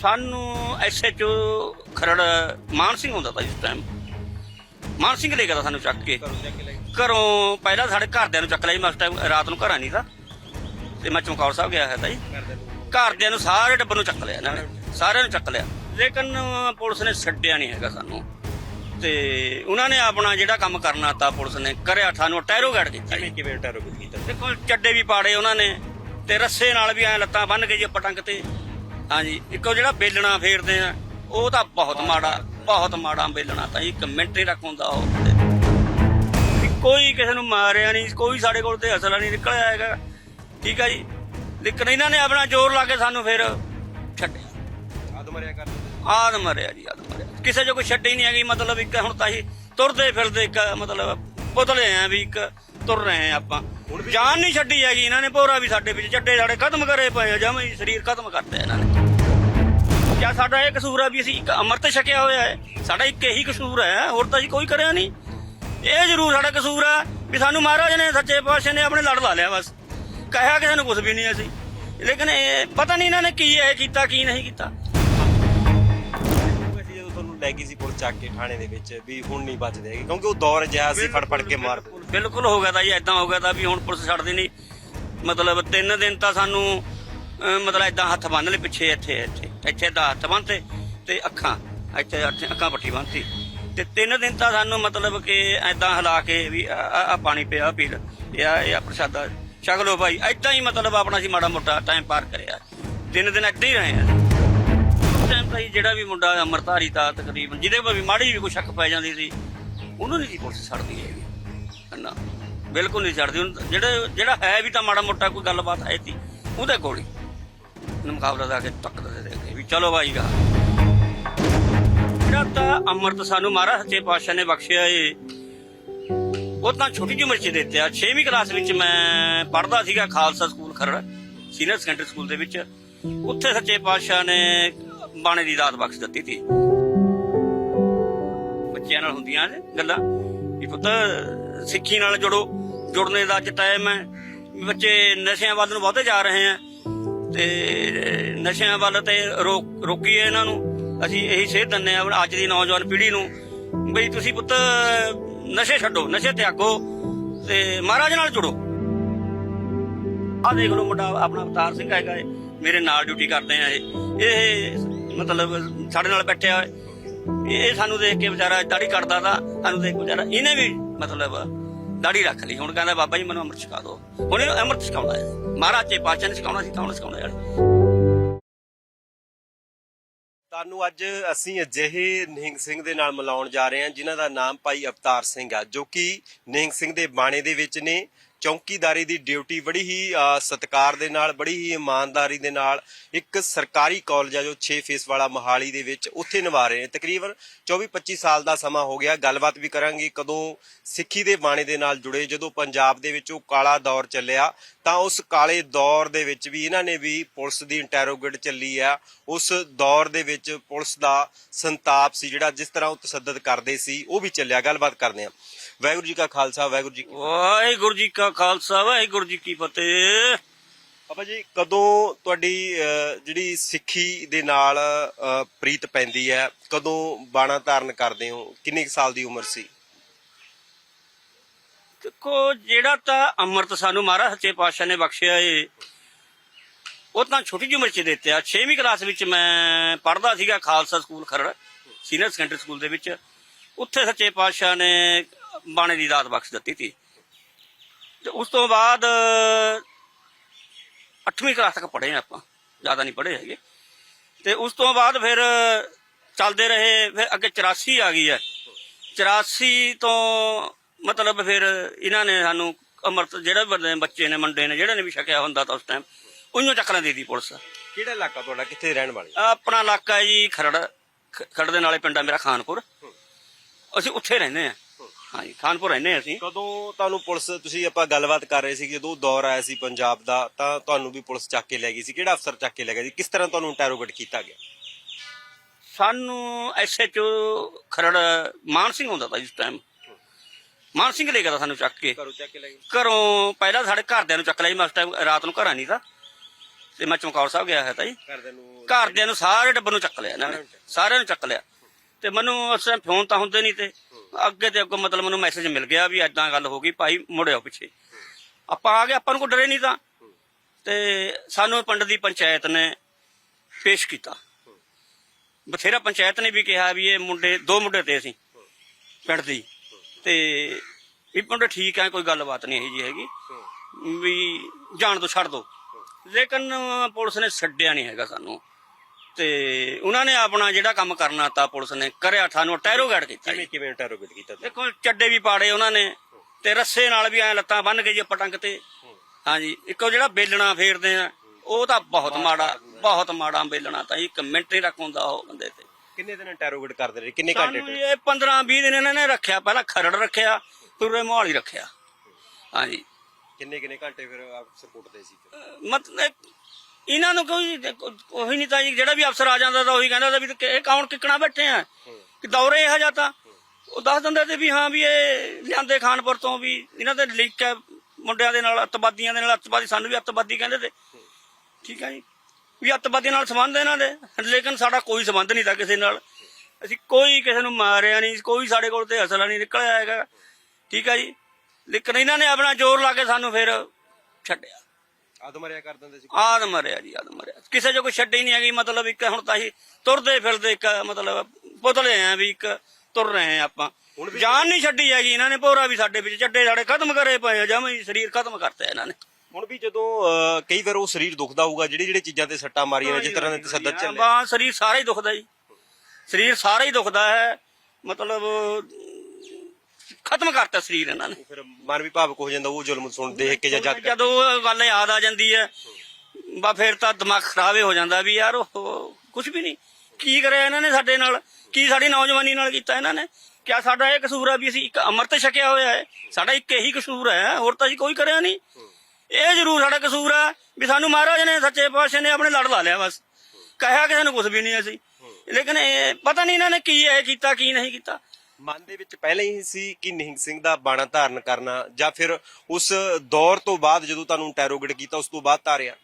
ਸਾਨੂੰ ਐਸਐਚਓ ਖਰੜ ਮਾਨ ਸਿੰਘ ਹੁੰਦਾ ਤਾਂ ਇਸ ਟਾਈਮ ਮਾਨ ਸਿੰਘ ਲੈ ਗਿਆ ਸਾਨੂੰ ਚੱਕ ਕੇ। ਘਰੋਂ ਪਹਿਲਾਂ ਸਾਡੇ ਘਰਦਿਆਂ ਨੂੰ ਚੱਕ ਲਿਆ ਜੀ ਮੈਂ ਉਸ ਟਾਈਮ ਰਾਤ ਨੂੰ ਘਰਾਂ ਨਹੀਂ ਤਾਂ ਤੇ ਮੈਂ ਚਮਕੌਰ ਸਾਹਿਬ ਗਿਆ ਹੈ ਤਾਂ ਜੀ ਘਰਦਿਆਂ ਨੂੰ। ਸਾਰੇ ਡੱਬਰ ਨੂੰ ਚੱਕ ਲਿਆ ਇਹਨਾਂ ਨੇ। ਸਾਰਿਆਂ ਨੂੰ ਚੱਕ ਲਿਆ। ਲੇਕਿਨ ਪੁਲਿਸ ਨੇ ਛੱਡਿਆ ਨਹੀਂ ਹੈਗਾ ਸਾਨੂੰ। ਤੇ ਉਹਨਾਂ ਨੇ ਆਪਣਾ ਜਿਹੜਾ ਕੰਮ ਕਰਨਾ ਤਾਂ ਪੁਲਿਸ ਨੇ ਕਰਿਆ ਸਾਨੂੰ ਟੈਰੋਗੇਟ ਕੀਤਾ ਜੀ। ਕਿਵੇਂ ਕਿਵੇਂ ਟੈਰੋਗੇਟ ਕੀਤਾ? ਦੇਖੋ ਚੱਡੇ ਵੀ ਪਾੜੇ ਉਹਨਾਂ ਨੇ ਤੇ ਰੱਸੇ ਨਾਲ ਵੀ ਐ ਲੱਤਾਂ ਬੰਨ ਕੇ ਜੀ ਪਟੰਗ ਤੇ। ਹਾਂਜੀ ਇੱਕੋ ਜਿਹੜਾ ਬੇਲਣਾ ਫੇਰਦੇ ਆ ਉਹ ਤਾਂ ਬਹੁਤ ਮਾੜਾ ਬਹੁਤ ਮਾੜਾ ਬੇਲਣਾ ਤਾਂ ਇੱਕ ਮਿੰਟ ਹੀ ਰੱਖ ਹੁੰਦਾ ਉਹ ਕੋਈ ਕਿਸੇ ਨੂੰ ਮਾਰਿਆ ਨਹੀਂ ਕੋਈ ਸਾਡੇ ਕੋਲ ਤੇ ਅਸਲਾ ਨਹੀਂ ਨਿਕਲਿਆ ਹੈਗਾ। ਠੀਕ ਆ ਜੀ? ਲੇਕਿਨ ਇਹਨਾਂ ਨੇ ਆਪਣਾ ਜ਼ੋਰ ਲਾ ਕੇ ਸਾਨੂੰ ਫਿਰ ਛੱਡਿਆ। ਆਦ ਮਰਿਆ ਕਰਦੇ ਆਦ ਮਰਿਆ ਜੀ ਆਦ ਮਰਿਆ। ਕਿਸੇ ਜੋ ਕੋਈ ਛੱਡੀ ਨਹੀਂ ਹੈਗੀ ਮਤਲਬ ਇੱਕ ਹੁਣ ਤਾਂ ਹੀ ਤੁਰਦੇ ਫਿਰਦੇ ਇੱਕ ਮਤਲਬ ਪੁਤਲੇ ਆ ਵੀ ਇੱਕ ਤੁਰ ਰਹੇ ਆ ਆਪਾਂ। ਜਾਨ ਨਹੀਂ ਛੱਡੀ ਹੈਗੀ, ਇਹਨਾਂ ਨੇ ਭੋਰਾ ਵੀ ਸਾਡੇ ਵਿੱਚ, ਚੱਡੇ ਸਾਡੇ ਖਤਮ ਕਰੇ ਪਏ ਆ, ਜਮਾਂ ਹੀ ਸਰੀਰ ਖਤਮ ਕਰਤੇ ਇਹਨਾਂ ਨੇ। ਕਿਆ ਸਾਡਾ ਇਹ ਕਸੂਰ ਆ ਵੀ ਅਸੀਂ ਇੱਕ ਅੰਮ੍ਰਿਤ ਛਕਿਆ ਹੋਇਆ ਹੈ? ਸਾਡਾ ਇੱਕ ਇਹੀ ਕਸੂਰ ਹੈ, ਹੋਰ ਤਾਂ ਜੀ ਕੋਈ ਕਰਿਆ ਨਹੀਂ। ਇਹ ਜ਼ਰੂਰ ਸਾਡਾ ਕਸੂਰ ਆ ਵੀ ਸਾਨੂੰ ਮਹਾਰਾਜ ਨੇ, ਸੱਚੇ ਪਾਤਸ਼ਾਹ ਨੇ ਆਪਣੇ ਲੜ ਲਾ ਲਿਆ ਬਸ। ਕਹਿਆ ਕਿਸੇ ਨੂੰ ਕੁਝ ਵੀ ਨਹੀਂ ਅਸੀਂ। ਲੇਕਿਨ ਇਹ ਪਤਾ ਨਹੀਂ ਇਹਨਾਂ ਨੇ ਕੀ ਇਹ ਕੀਤਾ, ਕੀ ਨਹੀਂ ਕੀਤਾ। ਜਦੋਂ ਤੁਹਾਨੂੰ ਲੈ ਗਈ ਸੀ ਪੁਲਿਸ ਚੱਕ ਕੇ ਥਾਣੇ ਦੇ ਵਿੱਚ, ਵੀ ਹੁਣ ਨਹੀਂ ਬਚਦੇ ਹੈਗੇ, ਕਿਉਂਕਿ ਉਹ ਦੌਰ ਜਿਹਾ ਸੀ ਫੜ ਫੜ ਕੇ ਮਾਰ ਬਿਲਕੁਲ ਹੋ ਗਿਆ ਤਾਂ ਜੀ ਐਦਾਂ ਹੋ ਗਿਆ ਤਾਂ ਵੀ ਹੁਣ ਪੁਲਿਸ ਛੱਡਦੀ ਨਹੀਂ। ਮਤਲਬ ਤਿੰਨ ਦਿਨ ਤਾਂ ਸਾਨੂੰ ਮਤਲਬ ਐਦਾਂ ਹੱਥ ਬੰਨ ਲਏ ਪਿੱਛੇ ਇੱਥੇ ਇੱਥੇ ਇੱਥੇ ਦਾ ਹੱਥ ਬੰਨਤੇ ਤੇ ਅੱਖਾਂ, ਇੱਥੇ ਅੱਖਾਂ ਪੱਟੀ ਬੰਨਤੀ ਤੇ ਤਿੰਨ ਦਿਨ ਤਾਂ ਸਾਨੂੰ ਮਤਲਬ ਕਿ ਐਦਾਂ ਹਿਲਾ ਕੇ ਵੀ ਆ ਪਾਣੀ ਪਿਆ ਪੀ ਇਹ ਆ ਇਹ ਆ ਪ੍ਰਸ਼ਾਦਾ। ਛਕ ਲਓ ਭਾਈ ਐਦਾਂ ਹੀ ਮਤਲਬ ਆਪਣਾ ਸੀ ਮਾੜਾ ਮੋਟਾ ਟਾਈਮ ਪਾਰ ਕਰਿਆ। ਤਿੰਨ ਦਿਨ ਐਦਾਂ ਹੀ ਰਹੇ ਆ। ਉਸ ਟਾਈਮ ਤਾਂ ਜਿਹੜਾ ਵੀ ਮੁੰਡਾ ਅਮਰਤਾਰੀ ਤਾਂ ਤਕਰੀਬਨ, ਜਿਹਦੇ ਕੋਲ ਵੀ ਮਾੜੀ ਵੀ ਕੋਈ ਸ਼ੱਕ ਪੈ ਜਾਂਦੀ ਸੀ, ਉਹਨੂੰ ਨਹੀਂ ਸੀ ਪੁਲਿਸ ਛੱਡਦੀ ਹੈ ਨਾ ਬਿਲਕੁਲ ਨਹੀਂ ਛੱਡਦੀ। ਹੁਣ ਜਿਹੜਾ ਜਿਹੜਾ ਹੈ ਵੀ ਤਾਂ ਮਾੜਾ ਮੋਟਾ ਕੋਈ ਗੱਲਬਾਤ ਹੈ ਤੀ ਉਹਦੇ ਕੋਲ ਹੀ। ਮੁਕਾਬਲਾ ਦਾ ਕੇ ਤੱਕ ਦੇ ਦੇ ਵੀ। ਚਲੋ ਭਾਈ ਗਾ। ਜਿਹੜਾ ਤਾਂ ਅੰਮ੍ਰਿਤ ਸਾਨੂੰ ਮਹਾਰਾਜ ਸੱਚੇ ਪਾਤਸ਼ਾਹ ਨੇ ਬਖਸ਼ਿਆ ਏ ਉਹ ਤਾਂ ਛੋਟੀ ਜਿਹੀ ਉਮਰ ਚ ਦਿੱਤੇ ਆ 6ਵੀਂ ਕਲਾਸ ਵਿੱਚ ਮੈਂ ਪੜਦਾ ਸੀਗਾ Khalsa school Kharar, senior secondary school ਦੇ ਵਿੱਚ। ਉੱਥੇ ਸੱਚੇ ਪਾਤਸ਼ਾਹ ਨੇ ਬਾਣੇ ਦੀ ਦਾਤ ਬਖਸ਼ ਦਿੱਤੀ ਸੀ। ਬੱਚਿਆਂ ਨਾਲ ਹੁੰਦੀਆਂ ਗੱਲਾਂ। ਵੀ ਪੁੱਤ, ਸਿੱਖੀ ਨਾਲ ਜੁੜੋ, ਜੁੜਨੇ ਦਾ ਅੱਜ ਟਾਈਮ ਹੈ। ਬੱਚੇ ਨਸ਼ਿਆਂ ਵੱਲ ਨੂੰ ਬਹੁਤੇ ਜਾ ਰਹੇ ਆ ਤੇ ਨਸ਼ਿਆਂ ਵੱਲ ਤੇ ਰੋਕੀਏ ਇਹਨਾਂ ਨੂੰ। ਅਸੀਂ ਇਹੀ ਸੇਧ ਦਿੰਨੇ ਆ ਅੱਜ ਦੀ ਨੌਜਵਾਨ ਪੀੜ੍ਹੀ ਨੂੰ। ਬਈ ਤੁਸੀਂ ਪੁੱਤ, ਨਸ਼ੇ ਛੱਡੋ, ਨਸ਼ੇ ਤਿਆਗੋ ਤੇ ਮਹਾਰਾਜ ਨਾਲ ਜੁੜੋ। ਆ ਦੇਖ ਲਓ ਮੁੰਡਾ, ਆਪਣਾ ਅਵਤਾਰ ਸਿੰਘ ਹੈਗਾ ਏ। ਮੇਰੇ ਨਾਲ ਡਿਊਟੀ ਕਰਦੇ ਆ ਇਹ। ਇਹ ਮਤਲਬ ਸਾਡੇ ਨਾਲ ਬੈਠਿਆ ਹੋਇਆ। ਇਹ ਸਾਨੂੰ ਦੇਖ ਕੇ ਵਿਚਾਰਾ ਦਾੜੀ ਕੱਟਦਾ ਤਾਂ ਸਾਨੂੰ ਦੇਖ ਵਿਚਾਰਾ ਇਹਨੇ ਵੀ ਮਤਲਬ ਦਾੜੀ ਰੱਖ ਲਈ। ਹੁਣ ਕਹਿੰਦਾ, ਬਾਬਾ ਜੀ, ਮੈਨੂੰ ਅੰਮ੍ਰਿਤ ਛਕਾ ਦਿਓ। ਹੁਣ ਇਹ ਅੰਮ੍ਰਿਤ ਛਕਾਉਣਾ ਹੈ। ਮਹਾਰਾਜ ਦੇ ਪਾਤਸ਼ਾਹ ਨੇ ਛਕਾਉਣਾ ਸੀ ਕੌਣ ਛਕਾਉਣਾ ਯਾਰ। ਤੁਹਾਨੂੰ ਅੱਜ ਅਸੀਂ ਅਜਿਹੇ ਨਿਹੰਗ ਸਿੰਘ ਦੇ ਨਾਲ ਮਿਲਾਉਣ ਜਾ ਰਹੇ ਹਾਂ, ਜਿਨ੍ਹਾਂ ਦਾ ਨਾਮ ਭਾਈ ਅਵਤਾਰ ਸਿੰਘ ਆ, ਜੋ ਕਿ ਨਿਹੰਗ ਸਿੰਘ ਦੇ ਬਾਣੇ ਦੇ ਵਿੱਚ ਨੇ। ਚੌਕੀਦਾਰੀ ਦੀ ਡਿਊਟੀ ਬੜੀ ਹੀ ਅ, ਦੇ ਨਾਲ ਬੜੀ ਹੀ ਇਮਾਨਦਾਰੀ ਦੇ ਨਾਲ ਇੱਕ ਸਰਕਾਰੀ ਕਾਲਜ ਆ ਜੋ 6 ਫੇਸ ਵਾਲਾ ਮੋਹਾਲੀ ਦੇ ਵਿੱਚ ਉੱਥੇ ਨਿਭਾ ਰਹੇ ਨੇ। ਤਕਰੀਬਨ 24-25 ਸਾਲ ਦਾ ਸਮਾਂ ਹੋ ਗਿਆ। ਗੱਲਬਾਤ ਵੀ ਕਰਾਂਗੇ ਕਦੋਂ ਸਿੱਖੀ ਦੇ ਬਾਣੇ ਦੇ ਨਾਲ ਜੁੜੇ। ਜਦੋਂ ਪੰਜਾਬ ਦੇ ਵਿੱਚ ਉਹ ਕਾਲਾ ਦੌਰ ਚੱਲਿਆ ਤਾਂ ਉਸ ਕਾਲੇ ਦੌਰ ਦੇ ਵਿੱਚ ਵੀ ਇਹਨਾਂ ਨੇ ਵੀ ਪੁਲਿਸ ਦੀ ਇੰਟਰੋਗੇਟ ਚੱਲੀ ਆ। ਉਸ ਦੌਰ ਦੇ ਵਿੱਚ ਪੁਲਿਸ ਦਾ ਸੰਤਾਪ ਸੀ ਜਿਹੜਾ ਜਿਸ ਤਰ੍ਹਾਂ ਉਹ ਤਸੱਦਦ ਕਰਦੇ ਸੀ ਉਹ ਵੀ ਚੱਲਿਆ। ਗੱਲਬਾਤ ਕਰਦੇ ਆ ਵਾਹਿਗੁਰੂ ਜੀ ਕਾ ਖਾਲਸਾ ਵਾਹਿਗੁਰੂ ਜੀ ਕੀ ਵਾਹਿਗੁਰੂ ਜੀ ਕਾ ਖਾਲਸਾ ਵਾਹਿਗੁਰੂ ਜੀ ਕੀ ਫਤਿਹ। ਬਾਬਾ ਜੀ ਕਦੋਂ ਤੁਹਾਡੀ ਜਿਹੜੀ ਸਿੱਖੀ ਦੇ ਨਾਲ ਪ੍ਰੀਤ ਪੈਂਦੀ ਹੈ ਕਦੋਂ ਬਾਣਾ ਧਾਰਨ ਕਰਦੇ ਹੋ? ਕਿੰਨੇ ਕੁ ਸਾਲ ਦੀ ਉਮਰ ਸੀ? ਦੇਖੋ ਜਿਹੜਾ ਤਾਂ ਅੰਮ੍ਰਿਤ ਸਾਨੂੰ ਮਹਾਰਾਜ ਸੱਚੇ ਪਾਤਸ਼ਾਹ ਨੇ ਬਖਸ਼ਿਆ ਏ ਉਹ ਤਾਂ ਛੋਟੀ ਜਿਹੀ ਉਮਰ ਚ ਦਿੱਤੇ ਆ। 6ਵੀਂ ਕਲਾਸ ਵਿੱਚ ਮੈਂ ਪੜ੍ਹਦਾ ਸੀਗਾ Khalsa school Kharar senior secondary school ਦੇ ਵਿੱਚ। ਉੱਥੇ ਸੱਚੇ ਪਾਤਸ਼ਾਹ ਨੇ ਬਾਣੇ ਦੀ ਦਾਤ ਬਖਸ਼ ਦਿੱਤੀ ਸੀ। ਤੇ ਉਸ ਤੋਂ ਬਾਅਦ 8ਵੀਂ ਕਲਾਸ ਤੱਕ ਪੜ੍ਹੇ ਆ ਆਪਾਂ। ਜ਼ਿਆਦਾ ਨਹੀਂ ਪੜ੍ਹੇ ਹੈਗੇ। ਤੇ ਉਸ ਤੋਂ ਬਾਅਦ ਫਿਰ ਚੱਲਦੇ ਰਹੇ ਫਿਰ ਅੱਗੇ 84 ਆ ਗਈ ਹੈ। 84 ਤੋਂ ਮਤਲਬ ਫਿਰ ਇਹਨਾਂ ਨੇ ਸਾਨੂੰ ਅਮਰਤ ਜਿਹੜੇ ਵੀ ਬੰਦੇ ਬੱਚੇ ਨੇ ਮੁੰਡੇ ਨੇ ਜਿਹੜੇ ਨੇ ਵੀ ਛਕਿਆ ਹੁੰਦਾ ਤਾਂ ਉਸ ਟਾਈਮ ਉਹਨੂੰ ਚੱਕਰਾਂ ਦੇ ਦੀ ਪੁਲਿਸ। ਕਿਹੜਾ ਇਲਾਕਾ ਤੁਹਾਡਾ? ਕਿੱਥੇ ਰਹਿਣ ਵਾਲੇ? ਆਪਣਾ ਇਲਾਕਾ ਜੀ ਖਰੜ ਖਰੜ ਦੇ ਨਾਲੇ ਪਿੰਡ ਆ ਮੇਰਾ ਖਾਨਪੁਰ। ਅਸੀਂ ਉੱਥੇ ਰਹਿੰਦੇ ਆ ਹਾਂਜੀ ਖਾਨਪੁਰ ਰਹਿੰਦੇ ਆ ਅਸੀਂ। ਕਦੋਂ ਤੁਹਾਨੂੰ ਪੁਲਿਸ ਤੁਸੀਂ ਆਪਾਂ ਗੱਲਬਾਤ ਕਰ ਰਹੇ ਸੀ ਜਦੋਂ ਦੌਰ ਆਇਆ ਸੀ ਪੰਜਾਬ ਦਾ ਤਾਂ ਤੁਹਾਨੂੰ ਵੀ ਪੁਲਿਸ ਚੱਕ ਕੇ ਲੈ ਗਈ ਸੀ? ਕਿਹੜਾ ਅਫਸਰ ਚੱਕ ਕੇ ਲੈ ਗਿਆ ਸੀ? ਕਿਸ ਤਰ੍ਹਾਂ ਤੁਹਾਨੂੰ ਇੰਟਰੋਗੇਟ ਕੀਤਾ ਗਿਆ? ਸਾਨੂੰ ਐਸਐਚਓ ਖਰੜ ਮਾਨ ਸਿੰਘ ਹੁੰਦਾ ਤਾਂ ਇਸ ਟਾਈਮ ਮਾਨ ਸਿੰਘ ਲੈ ਗਿਆ ਤਾ ਸਾਨੂੰ ਚੱਕ ਕੇ। ਘਰੋਂ ਚੱਕ ਕੇ ਲੈ ਗਏ? ਘਰੋਂ ਪਹਿਲਾਂ ਸਾਡੇ ਘਰਦਿਆਂ ਨੂੰ ਚੱਕ ਲਿਆ ਜੀ ਮੈਂ ਉਸ ਟਾਈਮ ਰਾਤ ਨੂੰ ਘਰਾਂ ਨਹੀਂ ਤਾਂ। ਤੇ ਮੈਂ ਚਮਕੌਰ ਸਾਹਿਬ ਗਿਆ ਹੈ ਤਾਂ ਜੀ। ਘਰਦਿਆਂ ਨੂੰ ਘਰਦਿਆਂ ਨੂੰ ਸਾਰੇ ਟੱਬਰ ਨੂੰ ਚੱਕ ਲਿਆ ਇਹਨਾਂ ਨੇ। ਸਾਰਿਆਂ ਨੂੰ ਚੱਕ ਲਿਆ। ਤੇ ਮੈਨੂੰ ਉਸ ਟਾਈਮ ਫੋਨ ਤਾਂ ਹੁੰਦੇ ਨਹੀਂ ਤੇ। ਅੱਗੇ ਤੇ ਅੱਗੇ ਮਤਲਬ ਮੈਨੂੰ ਮੈਸੇਜ ਮਿਲ ਗਿਆ ਵੀ ਐਦਾਂ ਗੱਲ ਹੋ ਗਈ, ਭਾਈ ਮੁੜਿਓ ਪਿੱਛੇ। ਆਪਾਂ ਆ ਗਏ, ਆਪਾਂ ਨੂੰ ਕੋ ਡਰੇ ਨਹੀਂ ਤਾਂ। ਤੇ ਸਾਨੂੰ ਪਿੰਡ ਦੀ ਪੰਚਾਇਤ ਨੇ ਪੇਸ਼ ਕੀਤਾ। ਬਥੇਰਾ ਪੰਚਾਇਤ ਨੇ ਵੀ ਕਿਹਾ ਵੀ ਇਹ ਮੁੰਡੇ, ਦੋ ਮੁੰਡੇ ਤੇ ਅਸੀਂ, ਪਿੰਡ ਦੀ ਤੇ ਵੀ ਮੁੰਡੇ ਠੀਕ ਆ, ਕੋਈ ਗੱਲਬਾਤ ਨਹੀਂ ਇਹ ਜੀ ਹੈਗੀ। ਵੀ ਜਾਣ ਤੋਂ ਛੱਡ ਦੋ। ਲੇਕਿਨ ਪੁਲਿਸ ਨੇ ਛੱਡਿਆ ਨਹੀਂ ਹੈਗਾ ਸਾਨੂੰ। ਤੇ ਉਹਨਾਂ ਨੇ ਆਪਣਾ ਜਿਹੜਾ ਕੰਮ ਕਰਨਾ ਤਾਂ ਪੁਲਿਸ ਨੇ ਕਰਿਆ ਸਾਨੂੰ ਟੈਰੋਗੇਟ ਕੀਤਾ ਜੀ। ਕਿਵੇਂ ਕਿਵੇਂ ਇੰਟਰੋਗੇਟ ਕੀਤਾ ਤੁਸੀਂ? ਦੇਖੋ ਚੱਡੇ ਵੀ ਪਾੜੇ ਉਹਨਾਂ ਨੇ ਤੇ ਰੱਸੇ ਨਾਲ ਵੀ ਐ ਲੱਤਾਂ ਬੰਨ ਕੇ ਜੀ ਪਟੰਗ ਤੇ। ਹਾਂਜੀ ਇੱਕੋ ਜਿਹੜਾ ਬੇਲਣਾ ਫੇਰਦੇ ਆ ਉਹ ਤਾਂ ਬਹੁਤ ਮਾੜਾ ਬਹੁਤ ਮਾੜਾ ਬੇਲਣਾ ਤਾਂ ਇੱਕ ਮਿੰਟ ਨਹੀਂ ਰੱਖ ਹੁੰਦਾ ਉਹ ਬੰਦੇ ਤੇ। ਕਿੰਨੇ ਦਿਨ ਇੰਟਰੋਗੇਟ ਕਰਦੇ ਰਹੇ? ਕਿੰਨੇ ਘੰਟੇ ਸਾਨੂੰ ਇਹ 15 20 ਦਿਨ ਇਹਨਾਂ ਨੇ ਰੱਖਿਆ ਪਹਿਲਾਂ ਖਰੜ ਰੱਖਿਆ ਪੂਰੇ ਮੋਹਾਲੀ ਰੱਖਿਆ। ਹਾਂਜੀ। ਕਿੰਨੇ ਕਿੰਨੇ ਘੰਟੇ ਫਿਰ ਅਫਸਰ ਕੁੱਟਦੇ ਸੀ? ਫਿਰ? ਮਤਲਬ ਇਹਨਾਂ ਨੂੰ ਕੋਈ ਉਹੀ ਨਹੀਂ ਤਾਂ ਜੀ, ਜਿਹੜਾ ਵੀ ਅਫਸਰ ਆ ਜਾਂਦਾ ਤਾਂ ਉਹੀ ਕਹਿੰਦਾ ਤਾਂ ਵੀ ਇਹ ਕੌਣ ਕਿੱਕਣਾ ਬੈਠੇ ਆ? ਕਿ ਦੌਰੇ ਇਹ ਜਾਂ ਤਾਂ। ਉਹ ਦੱਸ ਦਿੰਦੇ ਤੇ ਵੀ ਹਾਂ ਵੀ ਇਹ ਲਿਆਂਦੇ ਖਾਨਪੁਰ ਤੋਂ ਵੀ ਇਹਨਾਂ ਦੇ ਲੀਕ ਹੈ, ਮੁੰਡਿਆਂ ਦੇ ਨਾਲ ਅੱਤਵਾਦੀਆਂ ਦੇ ਨਾਲ, ਅੱਤਵਾਦੀ ਸਾਨੂੰ ਵੀ ਅੱਤਵਾਦੀ ਕਹਿੰਦੇ ਤੇ। ਠੀਕ ਹੈ ਜੀ? ਵੀ ਅੱਤਵਾਦੀ ਨਾਲ ਸੰਬੰਧ ਇਹਨਾਂ ਦੇ। ਲੇਕਿਨ ਸਾਡਾ ਕੋਈ ਸੰਬੰਧ ਨਹੀਂ ਤਾਂ ਕਿਸੇ ਨਾਲ। ਅਸੀਂ ਕੋਈ ਕਿਸੇ ਨੂੰ ਮਾਰਿਆ ਨਹੀਂ ਕੋਈ ਸਾਡੇ ਕੋਲ ਤੇ ਅਸਲਾ ਨਹੀਂ ਨਿਕਲਿਆ ਹੈਗਾ। ਠੀਕ ਹੈ ਜੀ? ਲੇਕਿਨ ਇਹਨਾਂ ਨੇ ਆਪਣਾ ਜ਼ੋਰ ਲਾ ਕੇ ਸਾਨੂੰ ਫਿਰ ਛੱਡਿਆ। ਆਦਮਰਿਆ ਕਰ ਦਿੰਦੇ ਸੀ। ਆਦ ਮਰਿਆ ਜੀ ਆਦ ਮਰਿਆ। ਕਿਸੇ ਜੋ ਕੋਈ ਛੱਡੇ ਨਹੀਂ ਹੈਗੀ ਮਤਲਬ ਇੱਕ ਹੁਣ ਤਾਂ ਅਸੀਂ ਤੁਰਦੇ ਫਿਰਦੇ ਇੱਕ ਮਤਲਬ ਪੁਤਲੇ ਆ ਵੀ ਇੱਕ ਤੁਰ ਰਹੇ ਆ ਆਪਾਂ। ਜਾਨ ਨਹੀਂ ਛੱਡੀ ਹੈਗੀ ਇਹਨਾਂ ਨੇ ਭੋਰਾ ਵੀ ਸਾਡੇ ਵਿੱਚ ਚੱਡੇ ਸਾਡੇ ਖਤਮ ਕਰੇ ਪਏ ਆ ਜਮਾਂ ਸਰੀਰ ਖਤਮ ਕਰਤੇ ਇਹਨਾਂ ਨੇ। ਹੁਣ ਵੀ ਜਦੋਂ ਅਹ, ਕਈ ਵਾਰ ਉਹ ਸਰੀਰ ਦੁਖਦਾ ਹੋਊਗਾ ਜਿਹੜੀ ਜਿਹੜੀ ਚੀਜ਼ਾਂ ਤੇ ਸੱਟਾਂ ਮਾਰੀਆਂ ਨੇ ਜਿਸ ਤਰ੍ਹਾਂ ਦੇ ਤਸੱਦਦ ਚੱਲੇ। ਬਾ ਸਰੀਰ ਸਾਰਾ ਹੀ ਦੁਖਦਾ ਜੀ। ਸਰੀਰ ਸਾਰਾ ਹੀ ਦੁਖਦਾ ਹੈ। ਮਤਲਬ ਖਤਮ ਕਰਤਾ ਸਰੀਰ ਇਹਨਾਂ ਨੇ। ਫਿਰ ਮਨ ਵੀ ਭਾਵਕ ਹੋ ਜਾਂਦਾ ਉਹ ਜ਼ੁਲਮ ਸੁਣ ਦੇਖ ਕੇ ਜਾਂ ਜਦ ਜਦੋਂ ਉਹ ਗੱਲ ਯਾਦ ਆ ਜਾਂਦੀ ਹੈ ਬਾ ਫਿਰ ਤਾਂ ਦਿਮਾਗ ਖਰਾਬ ਹੀ ਹੋ ਜਾਂਦਾ ਵੀ ਯਾਰ ਉਹ ਕੁਝ ਵੀ ਨਹੀਂ। ਕੀ ਕਰਿਆ ਇਹਨਾਂ ਨੇ ਸਾਡੇ ਨਾਲ? ਕੀ ਸਾਡੀ ਨੌਜਵਾਨੀ ਨਾਲ ਕੀਤਾ ਇਹਨਾਂ ਨੇ? ਕਿਆ ਸਾਡਾ ਇਹ ਕਸੂਰ ਆ ਵੀ ਅਸੀਂ ਇੱਕ ਅੰਮ੍ਰਿਤ ਛਕਿਆ ਹੋਇਆ ਹੈ? ਸਾਡਾ ਇੱਕ ਇਹੀ ਕਸੂਰ ਹੈ ਹੋਰ ਤਾਂ ਅਸੀਂ ਕੋਈ ਕਰਿਆ ਨਹੀਂ। ਇਹ ਜ਼ਰੂਰ ਸਾਡਾ ਕਸੂਰ ਆ ਵੀ ਸਾਨੂੰ ਮਹਾਰਾਜ ਨੇ ਸੱਚੇ ਪਾਤਸ਼ਾਹ ਨੇ ਆਪਣੇ ਲੜ ਲਾ ਲਿਆ ਬਸ। ਕਹਿਆ ਕਿਸੇ ਨੂੰ ਕੁਝ ਵੀ ਨਹੀਂ ਅਸੀਂ। ਲੇਕਿਨ ਇਹ ਪਤਾ ਨਹੀਂ ਇਹਨਾਂ ਨੇ ਕੀ ਇਹ ਕੀਤਾ ਕੀ ਨਹੀਂ ਕੀਤਾ। ਮਨ ਦੇ ਵਿੱਚ ਪਹਿਲਾਂ ਹੀ ਸੀ ਕਿ ਨਿਹੰਗ ਸਿੰਘ ਦਾ ਬਾਣਾ ਧਾਰਨ ਕਰਨਾ ਜਾਂ ਫਿਰ ਉਸ ਦੌਰ ਤੋਂ ਬਾਅਦ ਜਦੋਂ ਤੁਹਾਨੂੰ ਇੰਟਰੋਗੇਟ ਕੀਤਾ ਉਸ ਤੋਂ ਬਾਅਦ ਧਾਰਿਆ?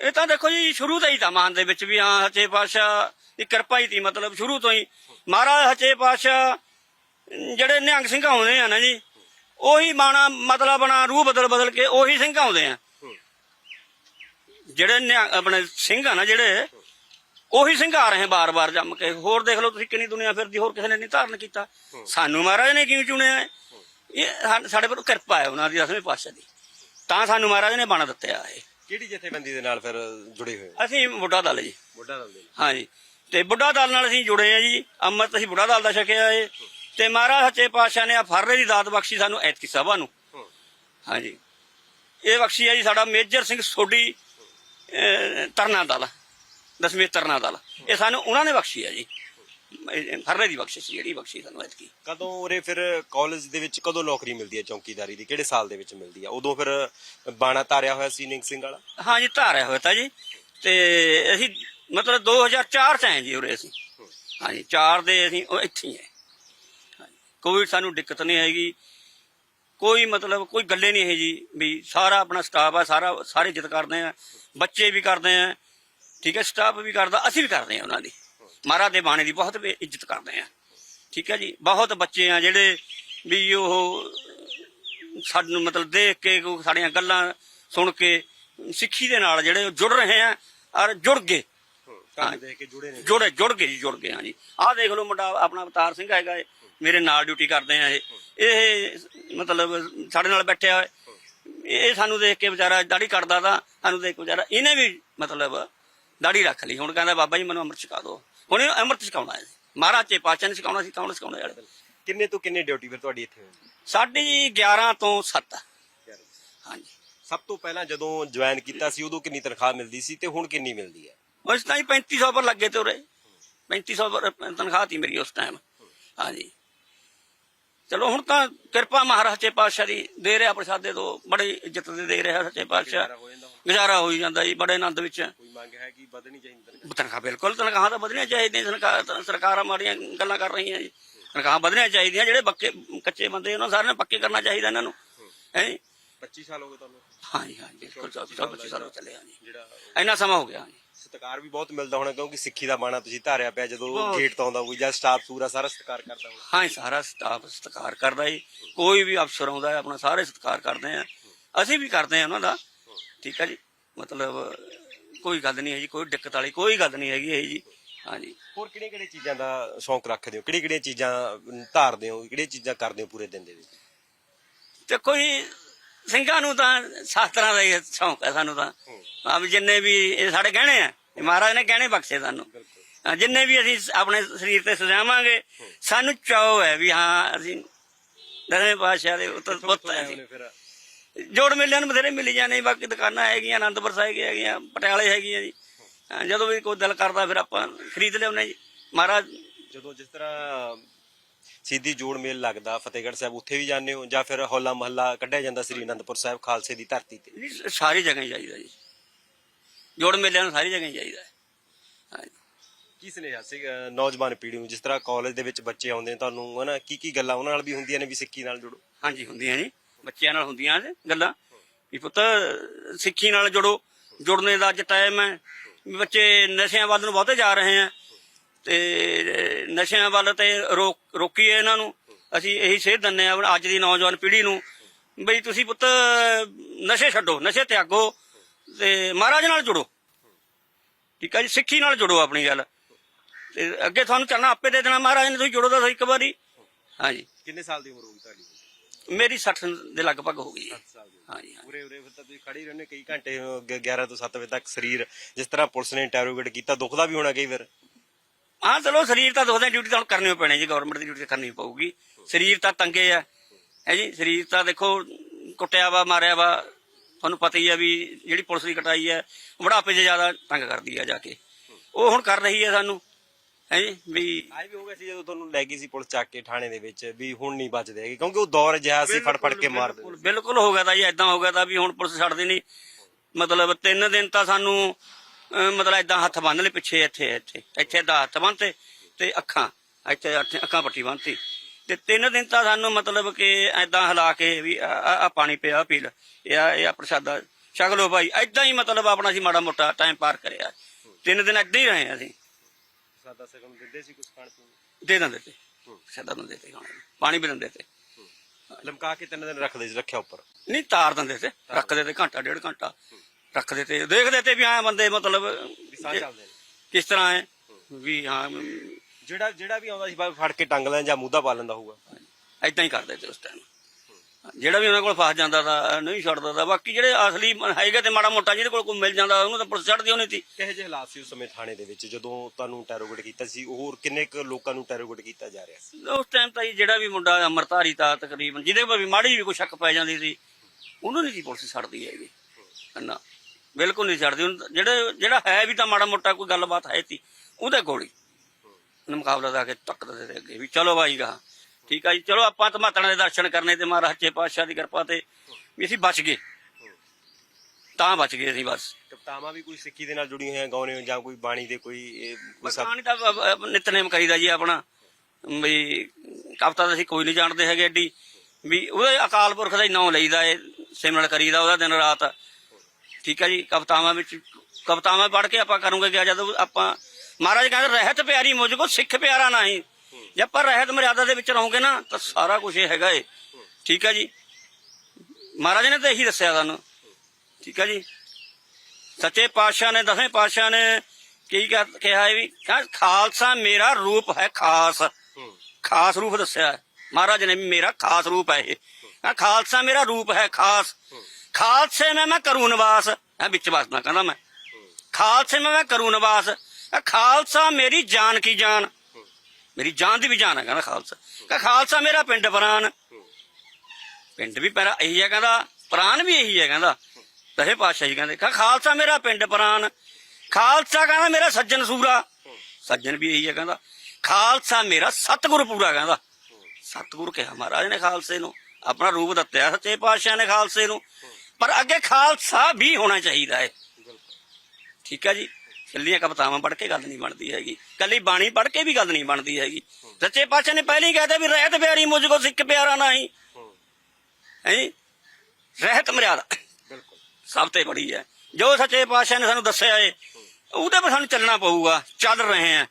ਇਹ ਤਾਂ ਦੇਖੋ ਜੀ ਸ਼ੁਰੂ ਤੋਂ ਹੀ ਤਾਂ ਮਨ ਦੇ ਵਿੱਚ ਵੀ ਹਾਂ ਹੱਚੇ ਪਾਤਸ਼ਾਹ ਦੀ ਕਿਰਪਾ ਹੀ ਤੀ ਮਤਲਬ ਸ਼ੁਰੂ ਤੋਂ ਹੀ। ਮਹਾਰਾਜ ਹੱਚੇ ਪਾਤਸ਼ਾਹ ਜਿਹੜੇ ਨਿਹੰਗ ਸਿੰਘ ਆਉਂਦੇ ਆ ਨਾ ਜੀ ਉਹੀ ਬਾਣਾ ਮਤਲਬ ਬਣਾ ਰੂਹ ਬਦਲ ਬਦਲ ਕੇ ਉਹੀ ਸਿੰਘ ਆਉਂਦੇ ਆ। ਜਿਹੜੇ ਆਪਣੇ ਸਿੰਘ ਆ ਨਾ ਜਿਹੜੇ ਉਹੀ ਸਿੰਘ ਆ ਰਹੇ ਬਾਰ-ਬਾਰ ਜੰਮ ਕੇ। ਹੋਰ ਦੇਖ ਲਓ ਤੁਸੀਂ ਕਿੰਨੀ ਦੁਨੀਆ ਫਿਰਦੀ ਹੋਰ ਕਿਸੇ ਨੇ ਨਹੀਂ ਧਾਰਨ ਕੀਤਾ। ਸਾਨੂੰ ਮਹਾਰਾਜ ਨੇ ਕਿਉਂ ਚੁਣਿਆ ਹੈ? ਇਹ ਸਾਡੇ ਪਰ ਕਿਰਪਾ ਹੈ ਉਹਨਾਂ ਦੀ ਦਸਵੇਂ ਪਾਤਸ਼ਾਹ ਦੀ। ਤਾਂ ਸਾਨੂੰ ਮਹਾਰਾਜ ਨੇ ਬਾਣਾ ਦਿੱਤਾ ਹੈ ਕਿਹੜੀ ਜਥੇਬੰਦੀ ਦੇ ਨਾਲ ਫਿਰ ਜੁੜੇ ਹੋਏ ਅਸੀਂ ਬੁੱਢਾ ਦਲ ਜੀ। ਬੁੱਢਾ ਦਲ ਦੇ ਹਾਂਜੀ। ਤੇ ਬੁੱਢਾ ਦਲ ਨਾਲ ਅਸੀਂ ਜੁੜੇ ਆ ਜੀ। ਅੰਮ੍ਰਿਤ ਅਸੀਂ ਬੁੱਢਾ ਦਲ ਦਾ ਛਕਿਆ ਏ ਤੇ ਮਹਾਰਾਜ ਸੱਚੇ ਪਾਤਸ਼ਾਹ ਨੇ ਆ ਫਰਰੇ ਦੀ ਦਾਤ ਬਖਸ਼ੀ ਸਾਨੂੰ ਐਤਕੀ ਸਭਾ ਨੂੰ। ਹਾਂਜੀ। ਇਹ ਬਖਸ਼ੀ ਹੈ ਜੀ ਸਾਡਾ ਮੇਜਰ ਸਿੰਘ ਸੋਢੀ ਤਰਨਾ ਦਲ। ਦਸਵੇਂ ਤਰਨਾ ਦਲ ਇਹ ਸਾਨੂੰ ਉਹਨਾਂ ਨੇ ਬਖਸ਼ੀ ਹੈ ਜੀ। ਫਰਰੇ ਦੀ ਬਖਸ਼ਿਸ਼ ਜਿਹੜੀ ਬਖਸ਼ੀ ਸਾਨੂੰ ਐਤਕੀ। ਕਦੋਂ ਉਰੇ ਫਿਰ ਕਾਲਜ ਦੇ ਵਿੱਚ ਕਦੋਂ ਨੌਕਰੀ ਮਿਲਦੀ ਹੈ ਚੌਕੀਦਾਰੀ ਦੀ? ਕਿਹੜੇ ਸਾਲ ਦੇ ਵਿੱਚ ਮਿਲਦੀ ਹੈ ਉਦੋਂ ਫਿਰ ਬਾਣਾ ਧਾਰਿਆ ਹੋਇਆ ਸੀ ਨਿਹੰਗ ਸਿੰਘ ਵਾਲਾ? ਹਾਂਜੀ ਧਾਰਿਆ ਹੋਇਆ ਤਾਂ ਜੀ। ਤੇ ਅਸੀਂ ਮਤਲਬ 2004 ਚ ਆਏ ਜੀ ਉਰੇ ਅਸੀਂ। ਹਾਂਜੀ 4 ਦੇ ਅਸੀਂ ਉਹ ਇੱਥੇ ਹੀ ਹੈ। ਕੋਈ ਸਾਨੂੰ ਦਿੱਕਤ ਨਹੀਂ ਹੈਗੀ ਕੋਈ ਮਤਲਬ ਕੋਈ ਗੱਲੇ ਨਹੀਂ ਹੈ ਜੀ ਵੀ ਸਾਰਾ ਆਪਣਾ ਸਟਾਫ ਆ ਸਾਰਾ ਸਾਰੇ ਇੱਜ਼ਤ ਕਰਦੇ ਆ। ਬੱਚੇ ਵੀ ਕਰਦੇ ਆ। ਠੀਕ ਹੈ ਸਟਾਫ ਵੀ ਕਰਦਾ ਅਸੀਂ ਵੀ ਕਰਦੇ ਆ ਉਹਨਾਂ ਦੀ। ਮਹਾਰਾਜ ਦੇ ਬਾਣੇ ਦੀ ਬਹੁਤ ਇੱਜ਼ਤ ਕਰਦੇ ਆ ਠੀਕ ਹੈ ਜੀ ਬਹੁਤ ਬੱਚੇ ਆ ਜਿਹੜੇ ਵੀ ਉਹ ਸਾਨੂੰ ਮਤਲਬ ਦੇਖ ਕੇ ਸਾਡੀਆਂ ਗੱਲਾਂ ਸੁਣ ਕੇ ਸਿੱਖੀ ਦੇ ਨਾਲ ਜਿਹੜੇ ਜੁੜ ਰਹੇ ਆ ਔਰ ਜੁੜ ਗਏ। ਕੰਮ ਦੇਖ ਕੇ ਜੁੜੇ ਨੇ। ਜੁੜੇ ਜੁੜ ਗਏ ਜੀ ਜੁੜ ਗਏ ਹਾਂ ਜੀ। ਆਹ ਦੇਖ ਲਓ ਮੁੰਡਾ ਆਪਣਾ ਅਵਤਾਰ ਸਿੰਘ ਹੈਗਾ ਇਹ ਮੇਰੇ ਨਾਲ ਡਿਊਟੀ ਕਰਦੇ ਆ ਇਹ। ਇਹ ਮਤਲਬ ਸਾਡੇ ਨਾਲ ਬੈਠਿਆ ਇਹ ਸਾਨੂੰ ਦੇਖ ਕੇ ਵਿਚਾਰਾ ਦਾੜੀ ਕੱਟਦਾ ਤਾਂ ਸਾਨੂੰ ਦੇਖ ਕੇ ਵਿਚਾਰਾ ਇਹਨੇ ਵੀ ਮਤਲਬ ਦਾੜੀ ਰੱਖ ਲਈ। ਹੁਣ ਕਹਿੰਦਾ ਬਾਬਾ ਜੀ ਮੈਨੂੰ ਅੰਮ੍ਰਿਤ ਛਕਾ ਦਿਓ। ਹੁਣ ਇਹ ਅੰਮ੍ਰਿਤ ਛਕਾਉਣਾ ਹੈ। ਮਹਾਰਾਜ ਚੇ ਪਾਚਨ ਛਕਾਉਣਾ ਸੀ ਕੌਣ ਛਕਾਉਣਾ ਵਾਲੇ ਕਿੰਨੇ ਤੋਂ ਕਿੰਨੇ ਡਿਊਟੀ ਫਿਰ ਤੁਹਾਡੀ ਇੱਥੇ? ਹੋਈ ਸਾਡੀ ਜੀ 11 ਤੋਂ 7 ਹਾਂਜੀ। ਸਭ ਤੋਂ ਪਹਿਲਾਂ ਜਦੋਂ ਜੁਆਇਨ ਕੀਤਾ ਸੀ ਉਦੋਂ ਕਿੰਨੀ ਤਨਖਾਹ ਮਿਲਦੀ ਸੀ ਤੇ ਹੁਣ ਕਿੰਨੀ ਮਿਲਦੀ ਹੈ? ਉਸ ਟਾਈਮ 3500 ਪਰ ਲੱਗੇ ਤੇ ਉਰੇ। 3500 ਪਰ ਤਨਖਾਹ ਤੀ ਮੇਰੀ ਉਸ ਟਾਈਮ ਹਾਂਜੀ। ਚਲੋ ਹੁਣ ਤਾਂ ਕਿਰਪਾ ਮਹਾਰਾਜ ਸੱਚੇ ਪਾਤਸ਼ਾਹ ਦੀ। ਦੇ ਰਿਹਾ ਪ੍ਰਸਾਦੇ ਤੋਂ। ਬੜੀ ਇੱਜ਼ਤ ਦੇ ਦੇ ਰਿਹਾ ਸੱਚੇ ਪਾਤਸ਼ਾਹ। ਗੁਜ਼ਾਰਾ ਹੋਈ ਜਾਂਦਾ ਜੀ ਬੜੇ ਆਨੰਦ ਵਿੱਚ। ਕੋਈ ਮੰਗ ਹੈ ਕਿ ਵਧਣੀ ਚਾਹੀਦੀ ਤਨਖਾਹ? ਤਨਖਾਹ ਬਿਲਕੁਲ ਤਨਖਾਹਾਂ ਤਾਂ ਵਧਣੀਆਂ ਚਾਹੀਦੀਆਂ ਸਰਕਾਰ ਸਰਕਾਰਾਂ ਮਾੜੀਆਂ ਗੱਲਾਂ ਕਰ ਰਹੀਆਂ ਜੀ। ਤਨਖਾਹਾਂ ਵਧਣੀਆਂ ਚਾਹੀਦੀਆਂ ਜਿਹੜੇ ਬੱਕੇ ਕੱਚੇ ਬੰਦੇ ਉਹਨਾਂ ਸਾਰਿਆਂ ਨੂੰ ਪੱਕੇ ਕਰਨਾ ਚਾਹੀਦਾ ਇਹਨਾਂ ਨੂੰ। ਹੈ 25 ਸਾਲ ਹੋ ਗਏ ਤੁਹਾਨੂੰ? ਹਾਂਜੀ ਹਾਂਜੀ ਬਿਲਕੁਲ ਚੌਵੀ ਚੌਵੀ ਪੱਚੀ ਸਾਲ ਹੋ ਚੱਲੇ ਹਾਂ ਜੀ। ਜਿਹੜਾ ਇੰਨਾ ਸਮਾਂ ਹੋ ਗਿਆ ਹਾਂਜੀ ਸਤਿਕਾਰ ਵੀ ਬਹੁਤ ਮਿਲਦਾ ਹੋਣਾ ਕਿਉਂਕਿ ਸਿੱਖੀ ਦਾ ਬਾਣਾ ਤੁਸੀਂ ਧਾਰਿਆ ਪਿਆ ਜਦੋਂ। ਗੇਟ ਤੋਂ ਆਉਂਦਾ ਕੋਈ ਜਾਂ ਸਟਾਫ ਪੂਰਾ ਸਾਰਾ ਸਤਿਕਾਰ ਕਰਦਾ ਹੋਣਾ ਹਾਂ ਜੀ, ਸਾਰਾ ਸਟਾਫ ਸਤਿਕਾਰ ਕਰਦਾ ਜੀ। ਕੋਈ ਵੀ ਅਫਸਰ ਆਉਂਦਾ ਹੈ ਆਪਣਾ ਸਾਰੇ ਸਤਿਕਾਰ ਕਰਦੇ ਆ। ਅਸੀਂ ਵੀ ਕਰਦੇ ਆ ਉਹਨਾਂ ਦਾ। ਠੀਕ ਹੈ ਜੀ? ਮਤਲਬ ਕੋਈ ਗੱਲ ਨਹੀਂ ਹੈ ਜੀ ਕੋਈ ਦਿੱਕਤ ਵਾਲੀ ਕੋਈ ਗੱਲ ਨਹੀਂ ਹੈਗੀ ਇਹ ਜੀ। ਹਾਂ ਜੀ। ਹੋਰ ਕਿਹੜੀਆਂ ਕਿਹੜੀਆਂ ਚੀਜ਼ਾਂ ਦਾ ਸ਼ੌਂਕ ਰੱਖਦੇ ਹੋ? ਕਿਹੜੀਆਂ ਕਿਹੜੀਆਂ ਚੀਜ਼ਾਂ ਧਾਰਦੇ ਹੋ? ਕਿਹੜੀਆਂ ਚੀਜ਼ਾਂ ਕਰਦੇ ਹੋ ਪੂਰੇ ਦਿਨ ਦੇ ਵਿੱਚ? ਤੇ ਕੋਈ ਸਿੰਘਾਂ ਨੂੰ ਤਾਂ ਸ਼ਾਸਤਰਾਂ ਦਾ ਹੀ ਸ਼ੌਂਕ ਹੈ ਸਾਨੂੰ ਤਾਂ। ਆ ਵੀ ਜਿੰਨੇ ਵੀ ਇਹ ਸਾਡੇ ਗਹਿਣੇ ਆ ਇਹ ਮਹਾਰਾਜ ਨੇ ਗਹਿਣੇ ਬਖਸ਼ੇ ਸਾਨੂੰ। ਜਿੰਨੇ ਵੀ ਅਸੀਂ ਆਪਣੇ ਸਰੀਰ ਤੇ ਸਜਾਵਾਂਗੇ ਸਾਨੂੰ ਚਾਅ ਹੈ ਵੀ ਹਾਂ ਅਸੀਂ ਦਸਵੇਂ ਪਾਤਸ਼ਾਹ ਦੇ ਉੱਤਰ ਪੁੱਤ ਹੈ ਜੋੜ ਮੇਲਿਆਂ ਨੂੰ ਬਥੇਰੇ ਮਿਲ ਜਾਣੇ ਬਾਕੀ ਦੁਕਾਨਾਂ ਹੈਗੀਆਂ ਆਨੰਦਪੁਰ ਸਾਹਿਬ ਹੈਗੀਆਂ ਪਟਿਆਲੇ ਹੈਗੀਆਂ ਜੀ। ਹਾਂ, ਜਦੋਂ ਵੀ ਕੋਈ ਦਿਲ ਕਰਦਾ ਫਿਰ ਆਪਾਂ ਖਰੀਦ ਲਿਆਉਂਦੇ ਜੀ। ਮਹਾਰਾਜ। ਜਦੋਂ ਜਿਸ ਤਰ੍ਹਾਂ ਸਿੱਧੀ ਜੋੜ ਮੇਲ ਲੱਗਦਾ ਫਤਿਹਗੜ੍ਹ ਸਾਹਿਬ ਉੱਥੇ ਵੀ ਜਾਂਦੇ ਹੋ ਜਾਂ ਫਿਰ ਹੋਲਾ ਮਹੱਲਾ ਕੱਢਿਆ ਜਾਂਦਾ ਸ੍ਰੀ ਅਨੰਦਪੁਰ ਸਾਹਿਬ ਖਾਲਸੇ ਦੀ ਧਰਤੀ ਤੇ? ਸਾਰੀ ਜਗ੍ਹਾ ਹੀ ਚਾਹੀਦਾ ਜੀ। ਜੋੜ ਮੇਲਿਆਂ ਨੂੰ ਸਾਰੀ ਜਗ੍ਹਾ ਹੀ ਚਾਹੀਦਾ ਹੈ। ਹਾਂ ਜੀ। ਕੀ ਸੁਨੇਹਾ ਸੀ ਅਹ, ਨੌਜਵਾਨ ਪੀੜ੍ਹੀ ਨੂੰ ਜਿਸ ਤਰ੍ਹਾਂ ਕਾਲਜ ਦੇ ਵਿੱਚ ਬੱਚੇ ਆਉਂਦੇ ਨੇ ਤੁਹਾਨੂੰ ਹਨਾ ਕੀ ਕੀ ਗੱਲਾਂ ਉਹਨਾਂ ਨਾਲ ਵੀ ਹੁੰਦੀਆਂ ਨੇ ਵੀ ਸਿੱਖੀ ਨਾਲ ਜੁੜੋ? ਹਾਂਜੀ ਹੁੰਦੀਆਂ ਜੀ। ਬੱਚਿਆਂ ਨਾਲ ਹੁੰਦੀਆਂ ਨੇ ਗੱਲਾਂ। ਵੀ ਪੁੱਤ, ਸਿੱਖੀ ਨਾਲ ਜੁੜੋ, ਜੁੜਨੇ ਦਾ ਅੱਜ ਟਾਈਮ ਹੈ। ਬੱਚੇ ਨਸ਼ਿਆਂ ਵੱਲ ਨੂੰ ਬਹੁਤੇ ਜਾ ਰਹੇ ਆ ਤੇ ਨਸ਼ਿਆਂ ਵੱਲ ਤੇ ਰੋਕੀਏ ਇਹਨਾਂ ਨੂੰ। ਅਸੀਂ ਇਹੀ ਸੇਧ ਦਿੰਨੇ ਆ ਅੱਜ ਦੀ ਨੌਜਵਾਨ ਪੀੜ੍ਹੀ ਨੂੰ। ਬਈ ਤੁਸੀਂ ਪੁੱਤ, ਨਸ਼ੇ ਛੱਡੋ, ਨਸ਼ੇ ਤਿਆਗੋ ਤੇ ਮਹਾਰਾਜ ਨਾਲ ਜੁੜੋ। ਠੀਕ ਹੈ ਜੀ, ਸਿੱਖੀ ਨਾਲ ਜੁੜੋ ਆਪਣੀ ਗੱਲ। ਤੇ ਅੱਗੇ ਤੁਹਾਨੂੰ ਚੱਲਣਾ ਆਪੇ ਦੇ ਦੇਣਾ ਮਹਾਰਾਜ ਨੇ, ਤੁਸੀਂ ਜੁੜੋ ਤਾਂ ਇੱਕ ਵਾਰੀ। ਹਾਂਜੀ। ਕਿੰਨੇ ਸਾਲ ਦੀ ਉਮਰ ਹੋਊਗੀ ਤੁਹਾਡੀ ਮੇਰੀ 60 ਦੇ ਲਗਭਗ ਹੋ ਗਈ ਹੈ। ਹਾਂਜੀ ਹਾਂ ਉਰੇ ਉਰੇ ਫਿਰ ਤਾਂ ਤੁਸੀਂ ਖੜੀ ਰਹਿੰਦੇ ਕਈ ਘੰਟੇ ਅਹ, ਗ- 11 ਤੋਂ 7 ਵਜੇ ਤੱਕ ਸਰੀਰ ਜਿਸ ਤਰ੍ਹਾਂ ਪੁਲਿਸ ਨੇ ਇੰਟਰੋਗੇਟ ਕੀਤਾ ਦੁਖਦਾ ਵੀ ਹੋਣਾ ਕਈ ਵਾਰ? ਹਾਂ ਚਲੋ ਸਰੀਰ ਤਾਂ ਦੁਖਦਾ ਡਿਊਟੀ ਤਾਂ ਹੁਣ ਕਰਨੀ ਓ ਪੈਣੀ ਜੀ ਗਵਰਨਮੈਂਟ ਦੀ ਡਿਊਟੀ ਤਾਂ ਕਰਨੀ ਪਊਗੀ। ਸਰੀਰ ਤਾਂ ਤੰਗੇ ਆ ਹੈ ਜੀ? ਸਰੀਰ ਤਾਂ ਦੇਖੋ ਕੁੱਟਿਆ ਵਾ ਮਾਰਿਆ ਵਾ ਤੁਹਾਨੂੰ ਪਤਾ ਹੀ ਆ ਵੀ ਜਿਹੜੀ ਪੁਲਿਸ ਦੀ ਕਟਾਈ ਹੈ ਬੁਢਾਪੇ 'ਚ ਜ਼ਿਆਦਾ ਤੰਗ ਕਰਦੀ ਆ ਜਾ ਕੇ। ਉਹ ਹੁਣ ਕਰ ਰਹੀ ਹੈ ਸਾਨੂੰ। ਹੈ ਜੀ ਵੀ ਆਏ ਵੀ ਹੋ ਗਿਆ ਸੀ ਜਦੋਂ ਤੁਹਾਨੂੰ ਲੈ ਗਈ ਸੀ ਪੁਲਿਸ ਚੱਕ ਕੇ ਥਾਣੇ ਦੇ ਵਿੱਚ ਵੀ ਹੁਣ ਨਹੀਂ ਬਚਦੇ ਹੈਗੇ ਕਿਉਂਕਿ ਉਹ ਦੌਰ ਅਜਿਹਾ ਸੀ ਫੜ ਫੜ ਕੇ ਮਾਰ ਬਿਲਕੁਲ ਬਿਲਕੁਲ ਹੋ ਗਿਆ ਤਾਂ ਜੀ ਐਦਾਂ ਹੋ ਗਿਆ ਤਾਂ ਵੀ ਹੁਣ ਪੁਲਿਸ ਛੱਡਦੀ ਨਹੀਂ। ਮਤਲਬ ਤਿੰਨ ਦਿਨ ਤਾਂ ਸਾਨੂੰ ਅਹ, ਮਤਲਬ ਐਦਾਂ ਹੱਥ ਬੰਨ ਲਏ ਪਿੱਛੇ ਇੱਥੇ ਇੱਥੇ ਇੱਥੇ ਦਾ ਹੱਥ ਬੰਨਤੇ ਤੇ ਅੱਖਾਂ ਇੱਥੇ ਅੱਠ- ਅੱਖਾਂ ਪੱਟੀ ਬੰਨਤੀ ਤੇ ਤਿੰਨ ਦਿਨ ਤਾਂ ਸਾਨੂੰ ਮਤਲਬ ਕਿ ਐਦਾਂ ਹਿਲਾ ਕੇ ਵੀ ਆ ਆ- ਆ ਪਾਣੀ ਪਿਆ ਪੀ ਲੈ ਇਹ ਆ ਇਹ ਆ ਪ੍ਰਸ਼ਾਦਾ। ਛਕ ਲਓ ਭਾਈ ਐਦਾਂ ਹੀ ਮਤਲਬ ਆਪਣਾ ਸੀ ਮਾੜਾ ਮੋਟਾ ਟਾਈਮ ਪਾਰ ਕਰਿਆ। ਤਿੰਨ ਦਿਨ ਐਦਾਂ ਹੀ ਰਹੇ ਅਸੀਂ। ਸਾਦਾ ਸਗਮ ਦਿੰਦੇ ਸੀ ਕੁਝ ਖਾਣ ਪੀਣ? ਦੇ ਦਿੰਦੇ ਤੇ ਪ੍ਰਸ਼ਾਦਾ ਦਿੰਦੇ ਤੇ ਖਾਣੇ ਨੂੰ। ਪਾਣੀ ਵੀ ਦਿੰਦੇ ਤੇ? ਲਮਕਾ ਕੇ ਤਿੰਨ ਦਿਨ ਰੱਖਦੇ ਸੀ ਰੱਖਿਆ ਉੱਪਰ? ਨਹੀਂ ਤਾਰ ਦਿੰਦੇ ਤੇ ਰੱਖਦੇ ਤੇ ਘੰਟਾ ਡੇਢ ਘੰਟਾ। ਰੱਖਦੇ ਤੇ ਦੇਖਦੇ ਤੇ ਵੀ ਆਏ ਬੰਦੇ ਮਤਲਬ ਵੀ ਸਾਹ ਚੱਲਦੇ ਨੇ। ਕਿਸ ਤਰ੍ਹਾਂ ਹੈ। ਵੀ ਹਾਂ ਜਿਹੜਾ ਜਿਹੜਾ ਵੀ ਆਉਂਦਾ ਸੀ ਬਾ ਫੜ ਕੇ ਟੰਗ ਲੈਣ ਜਾਂ ਮੂਧਾ ਪਾ ਲੈਂਦਾ ਹੋਊਗਾ। ਐਦਾਂ ਹੀ ਕਰਦੇ ਤੇ ਉਸ ਟਾਈਮ ਜਿਹੜਾ ਵੀ ਉਹਨਾਂ ਕੋਲ ਫਸ ਜਾਂਦਾ ਤਾਂ ਨਹੀਂ ਛੱਡਦਾ ਤਾਂ। ਬਾਕੀ ਜਿਹੜੇ ਅਸਲੀ ਹੈਗੇ ਤੇ ਮਾੜਾ ਮੋਟਾ ਜਿਹਦੇ ਕੋਲ ਕੋਈ ਮਿਲ ਜਾਂਦਾ ਉਹਨੂੰ ਤਾਂ ਪੁਲਿਸ ਛੱਡਦੀ ਹੋਣੀ ਸੀ। ਕਿਹੋ ਜਿਹੇ ਹਾਲਾਤ ਸੀ ਉਸ ਸਮੇਂ ਥਾਣੇ ਦੇ ਵਿੱਚ ਜਦੋਂ ਤੁਹਾਨੂੰ ਇੰਟਰੋਗੇਟ ਕੀਤਾ ਸੀ? ਹੋਰ ਕਿੰਨੇ ਕੁ ਲੋਕਾਂ ਨੂੰ ਇੰਟਰੋਗੇਟ ਕੀਤਾ ਜਾ ਰਿਹਾ ਸੀ? ਉਸ ਟਾਈਮ ਤਾਂ ਜੀ ਜਿਹੜਾ ਵੀ ਮੁੰਡਾ ਅਮਰਤਾਰੀ ਤਾਂ ਤਕਰੀਬਨ ਜਿਹਦੇ ਕੋਲ ਵੀ ਮਾੜੀ ਵੀ ਕੋਈ ਸ਼ੱਕ ਪੈ ਜਾਂਦੀ ਸੀ ਉਹਨੂੰ ਨਹੀਂ ਸੀ ਪੁਲਿਸ ਛੱਡਦੀ ਹੈਗੀ। ਨਾ ਬਿਲਕੁਲ ਨਹੀਂ ਛੱਡਦੀ। ਉਹਨੂੰ- ਜਿਹੜੇ ਜਿਹੜਾ ਹੈ ਵੀ ਤਾਂ ਮਾੜਾ ਮੋਟਾ ਕੋਈ ਗੱਲਬਾਤ ਹੈ ਸੀ ਉਹਦੇ ਗੋਲੀ ਉਹਨੂੰ ਮੁਕਾਬਲਾ ਦਾ ਕੇ ਟੱਕ ਦੇ ਦੇ ਅੱਗੇ ਵੀ। ਚਲੋ ਭਾਈ ਗਾ ਠੀਕ ਆ ਜੀ ਚਲੋ ਆਪਾਂ ਧਮਾਤਣਾ ਦੇ ਦਰਸ਼ਨ ਕਰਨੇ ਤੇ ਮਹਾਰਾਜ ਚੇ ਪਾਤਸ਼ਾਹ ਦੀ ਕਿਰਪਾ ਤੇ ਵੀ ਅਸੀਂ ਬਚ ਗਏ। ਤਾਂ ਬਚ ਗਏ ਅਸੀਂ ਬਸ। ਕਪਤਾਵਾਂ ਵੀ ਕੋਈ ਸਿੱਖੀ ਦੇ ਨਾਲ ਜੁੜੀਆਂ ਹੋਈਆਂ ਗਾਉਣੇ ਜਾਂ ਕੋਈ ਬਾਣੀ ਦੇ ਕੋਈ ਇਹ ਕੋਈ ਸਭ ਕਹਾਣੀ ਤਾਂ ਬ- ਬ- ਨਿਤਨੇਮ ਕਰੀਦਾ ਜੀ ਆਪਣਾ। ਵੀ ਕਵਤਾ ਤਾਂ ਅਸੀਂ ਕੋਈ ਨਹੀਂ ਜਾਣਦੇ ਹੈਗੇ ਐਡੀ। ਵੀ ਉਹਦੇ ਅਕਾਲ ਪੁਰਖ ਦਾ ਹੀ ਨਾਮ ਲਈਦਾ ਏ ਸਿਮਰਨ ਕਰੀਦਾ ਉਹਦਾ ਦਿਨ ਰਾਤ। ਠੀਕ ਹੈ ਜੀ ਕਵਤਾਵਾਂ ਵਿੱਚ ਕਵਤਾਵਾਂ ਪੜ੍ਹ ਕੇ ਆਪਾਂ ਕਰੂਗੇ ਕਿ ਜਦੋਂ ਆਪਾਂ ਮਹਾਰਾਜ ਕਹਿੰਦੇ ਰਹਿਤ ਪਿਆਰੀ ਮੁਝ ਕੋ ਸਿੱਖ ਪਿਆਰਾ ਨਹੀਂ। ਜੇ ਆਪਾਂ ਰਹਿਤ ਮਰਿਆਦਾ ਦੇ ਵਿੱਚ ਰਹੋਗੇ ਨਾ, ਤਾਂ ਸਾਰਾ ਕੁਝ ਇਹ ਹੈਗਾ ਏ। ਠੀਕ ਹੈ ਜੀ? ਮਹਾਰਾਜ ਨੇ ਤਾਂ ਇਹੀ ਦੱਸਿਆ ਸਾਨੂੰ। ਠੀਕ ਹੈ ਜੀ? ਸੱਚੇ ਪਾਤਸ਼ਾਹ ਨੇ, ਦਸਵੇਂ ਪਾਤਸ਼ਾਹ ਨੇ ਕੀ ਕਹਿ- ਕਿਹਾ ਹੈ ਵੀ ਖਾਲਸਾ ਮੇਰਾ ਰੂਪ ਹੈ ਖਾਸ। ਖਾਸ ਰੂਪ ਦੱਸਿਆ ਮਹਾਰਾਜ ਨੇ ਵੀ ਮੇਰਾ ਖਾਸ ਰੂਪ ਹੈ ਇਹ। ਖਾਲਸਾ ਮੇਰਾ ਰੂਪ ਹੈ ਖਾਸ। ਖਾਲਸੇ ਮੈਂ ਮੈਂ ਕਰੂ ਨਿਵਾਸ। ਇਹ ਵਿੱਚ ਵਸਦਾ, ਕਹਿੰਦਾ ਮੈਂ। ਖਾਲਸੇ ਮੈਂ ਮੈਂ ਕਰੂ ਨਿਵਾਸ। ਇਹ ਖਾਲਸਾ ਮੇਰੀ ਜਾਨ ਕੀ ਜਾਨ। ਮੇਰੀ ਜਾਨ ਦੀ ਵੀ ਜਾਨ ਹੈ ਕਹਿੰਦਾ ਖਾਲਸਾ। ਕਹਿੰਦਾ ਖਾਲਸਾ ਮੇਰਾ ਪਿੰਡ ਪ੍ਰਾਨ। ਪਿੰਡ ਵੀ ਪੈਰਾ ਇਹੀ ਹੈ ਕਹਿੰਦਾ ਪ੍ਰਾਨ ਵੀ ਇਹੀ ਹੈ ਕਹਿੰਦਾ। ਦਸੇ ਪਾਤਸ਼ਾਹ ਜੀ ਕਹਿੰਦੇ, ਕਹਿੰਦਾ ਖਾਲਸਾ ਮੇਰਾ ਪਿੰਡ ਪ੍ਰਾਨ। ਖਾਲਸਾ ਕਹਿੰਦਾ ਮੇਰਾ ਸੱਜਣ ਸੂਰਾ। ਸੱਜਣ ਵੀ ਇਹੀ ਹੈ ਕਹਿੰਦਾ। ਖਾਲਸਾ ਮੇਰਾ ਸਤਿਗੁਰ ਪੂਰਾ, ਕਹਿੰਦਾ। ਸਤਿਗੁਰ ਕਿਹਾ ਮਹਾਰਾਜ ਨੇ ਖਾਲਸੇ ਨੂੰ। ਆਪਣਾ ਰੂਪ ਦਿੱਤਾ ਸੱਚੇ ਪਾਤਸ਼ਾਹ ਨੇ ਖਾਲਸੇ ਨੂੰ। ਪਰ ਅੱਗੇ ਖਾਲਸਾ ਵੀ ਹੋਣਾ ਚਾਹੀਦਾ ਹੈ। ਠੀਕ ਹੈ ਜੀ। ਕੱਲੀਆਂ ਕਵਤਾਵਾਂ ਪੜ੍ਹ ਕੇ ਗੱਲ ਨਹੀਂ ਬਣਦੀ ਹੈਗੀ। ਕੱਲੀ ਬਾਣੀ ਪੜ੍ਹ ਕੇ ਵੀ ਗੱਲ ਨਹੀਂ ਬਣਦੀ ਹੈਗੀ। ਸੱਚੇ ਪਾਤਸ਼ਾਹ ਨੇ ਪਹਿਲਾਂ ਹੀ ਕਹਿ ਦਿੱਤਾ ਵੀ ਰਹਿਤ ਪਿਆਰੀ ਮੁਝ ਕੋ ਸਿੱਖ ਪਿਆਰਾ ਨਹੀਂ। ਹੈ? ਰਹਿਤ ਮਰਿਆਦਾ। ਬਿਲਕੁਲ। ਸਭ ਤੇ ਬੜੀ ਹੈ। ਜੋ ਸੱਚੇ ਪਾਤਸ਼ਾਹ ਨੇ ਸਾਨੂੰ ਦੱਸਿਆ ਏ ਉਹਦੇ ਪਰ ਸਾਨੂੰ ਚੱਲਣਾ ਪਊਗਾ ਚੱਲ ਰਹੇ ਆ